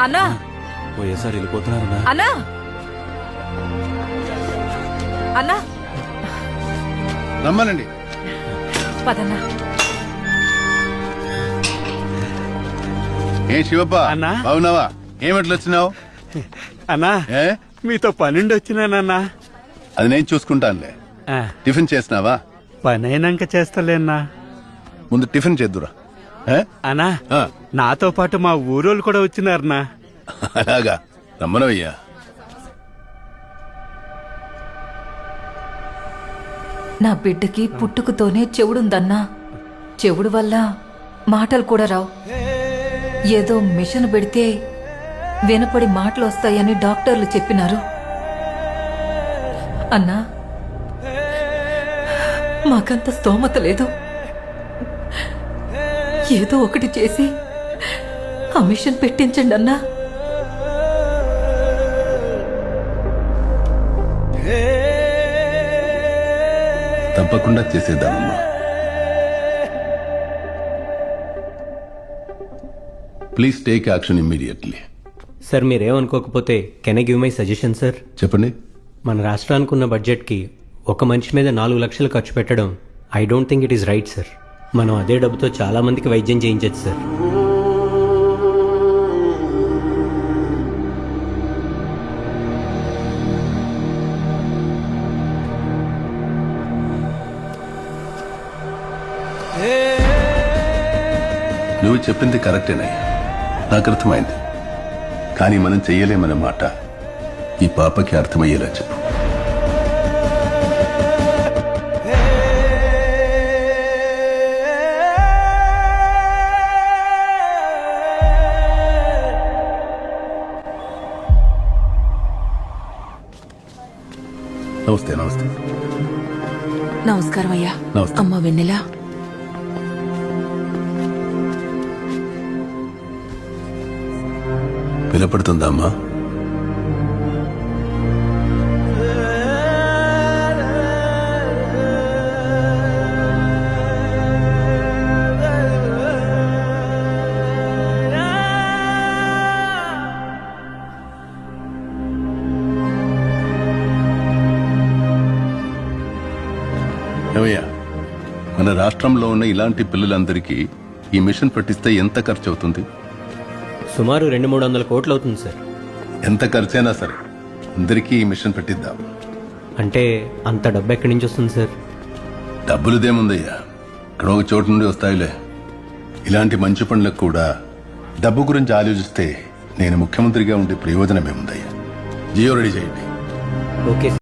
అన్నా. పోయేసారి వెళ్ళిపోతున్నారన్నా. అన్నా. అన్నా. రమ్మనండి. పదన్నా. ఏం శివప్ప? అన్నా? బాగున్నావా? ఏమిట్లు వచ్చినావు? అన్నా ఏ? మీతో పనుండి వచ్చినానన్నా. అది నేను చూసుకుంటానులే. ఆ, టిఫిన్ చేసినావా పని అయినాక చేస్తలేనా ముందు టిఫిన్ చేద్దురా. ఏ? నాతో పాటు మా ఊరోళ్ళు కూడా వచ్చినారనా? అలాగా. రమ్మనవయ్యా. నా బిడ్డకి పుట్టుకతోనే చెవుడుందన్నా. చెవుడు వల్ల మాటలు కూడా రావు. ఏదో మిషన్ పెడితే వినపడి మాటలు వస్తాయని డాక్టర్లు చెప్పినారు. అన్నా మాకంత స్తోమత లేదు. ఏదో ఒకటి చేసి ఆ మిషన్ పెట్టించండి అన్నా. తప్పకుండా చేసేద్దామమ్మా. Please take action immediately sir మీరేమనుకోకపోతే can I give my suggestion sir చెప్పండి. మన రాష్ట్రానికి ఉన్న బడ్జెట్కి ఒక మనిషి మీద నాలుగు లక్షలు ఖర్చు పెట్టడం I don't think it is right sir మనం అదే డబ్బుతో చాలా మందికి వైద్యం చేయించచ్చు సార్ నువ్వు చెప్పింది కరెక్టేనే. నాకు అర్థమైంది. కానీ మనం చెయ్యలేమన్న మాట ఈ పాపకి అర్థమయ్యేలా చెప్పు. నమస్తే నమస్తే. నమస్కారం అయ్యా నమస్తే. అమ్మ వెన్నెల. వినపడుతుందా అమ్మా ఏమయ్యా మన రాష్ట్రంలో ఉన్న ఇలాంటి పిల్లలందరికీ ఈ మిషన్ పట్టిస్తే ఎంత ఖర్చు అవుతుంది సుమారు రెండు మూడు వందల కోట్లు అవుతుంది సార్. ఎంత ఖర్చైనా సరే అందరికీ ఈ మిషన్ పెట్టిద్దాం. అంటే అంత డబ్బు ఎక్కడి నుంచి వస్తుంది సార్? డబ్బులుదేముందయ్యా? ఇక్కడ ఒక చోటు నుండి వస్తాయిలే. ఇలాంటి మంచి పనులకు కూడా డబ్బు గురించి ఆలోచిస్తే నేను ముఖ్యమంత్రిగా ఉండే ప్రయోజనం ఏముందయ్యా జియో రెడీ చేయండి. ఓకే